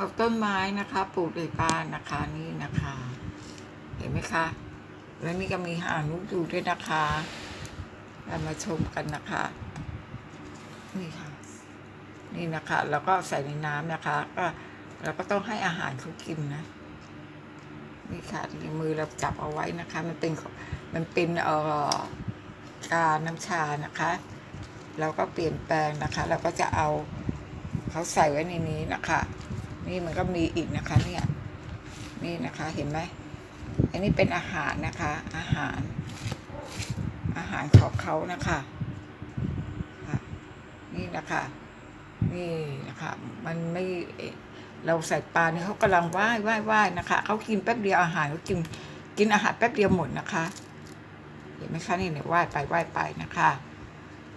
เอาต้นไม้นะคะปลูกในบ้านนะคะนี่นะคะ เห็นไหมคะ แล้วนี่ก็มีหางลูกอยู่ด้วยนะคะเรามาชมกันนะคะ นี่ค่ะ นี่นะคะ แล้วก็ใส่ในน้ำนะคะ ก็เราก็ต้องให้อาหารเขากินนะนี่ค่ะที่มือเราจับเอาไว้นะคะ มันเป็นมันเป็นเอ่อกาน้ำชานะคะเราก็เปลี่ยนแปลงนะคะ เราก็จะเอาเขาใส่ไว้ในนี้นะคะ นี่มันก็มีอีกนะคะเนี่ยนี่นะคะเห็นไหมอันนี้เป็นอาหารนะคะ อาหาร อาหารของเขานะคะค่ะนี่นะคะนี่นะคะมันไม่เอ่อเราใส่ปลาเนี่ยเขากำลังว่ายว่ายว่ายนะคะเขากินแป๊บเดียวอาหารเขากินกินอาหารแป๊บเดียวหมดนะคะ เห็นไหมคะนี่เนี่ยว่ายไปว่ายไปนะคะ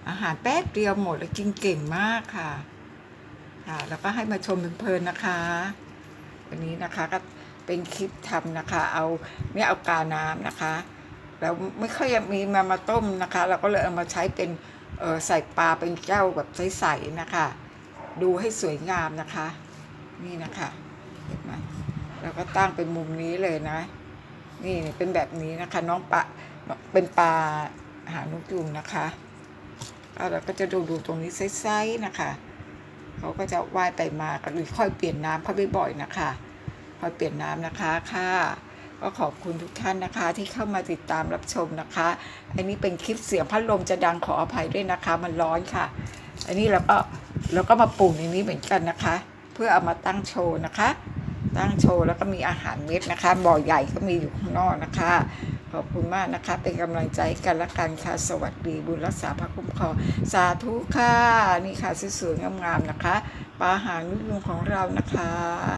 อาหารแป๊บเดียวหมดแล้วกินเก่งมากค่ะ ค่ะแล้วก็ให้มาชมเพลินๆนะคะ วันนี้นะคะก็เป็นคลิปทำนะคะ เอาเนี่ยเอากาน้ำนะคะแล้วไม่ค่อยมีมามาต้มนะคะ เราก็เลยเอามาใช้เป็นใส่ปลาเป็นแก้วแบบใสๆนะคะ ดูให้สวยงามนะคะ นี่นะคะเห็นไหมแล้วก็ตั้งเป็นมุมนี้เลยนะ นี่เป็นแบบนี้นะคะ น้องปลาเป็นปลาหางนกยูงนะคะแล้วเราก็จะดูดูตรงนี้ไซส์ๆนะคะ เขาก็จะว่ายไปมาหรือค่อยเปลี่ยนน้ำเขาบ่อยๆนะคะค่อยเปลี่ยนน้ำนะคะค่ะก็ขอบคุณทุกท่านนะคะ ที่เข้ามาติดตามรับชมนะคะ อันนี้เป็นคลิปเสียงพัดลมจะดังขออภัยด้วยนะคะ มันร้อนค่ะ อันนี้เราก็เราก็มาปลูกในนี้เหมือนกันนะคะ เพื่อเอามาตั้งโชว์นะคะ ตั้งโชว์แล้วก็มีอาหารเม็ดนะคะ บ่อใหญ่ก็มีอยู่ข้างนอกนะคะ ขอบคุณมากนะคะ เป็นกำลังใจกันละกันค่ะ สวัสดีบุญรักษาพระคุ้มครองสาธุค่ะ นี่ค่ะสวยๆงามๆนะคะปลาหางลูกยุงของเรานะคะ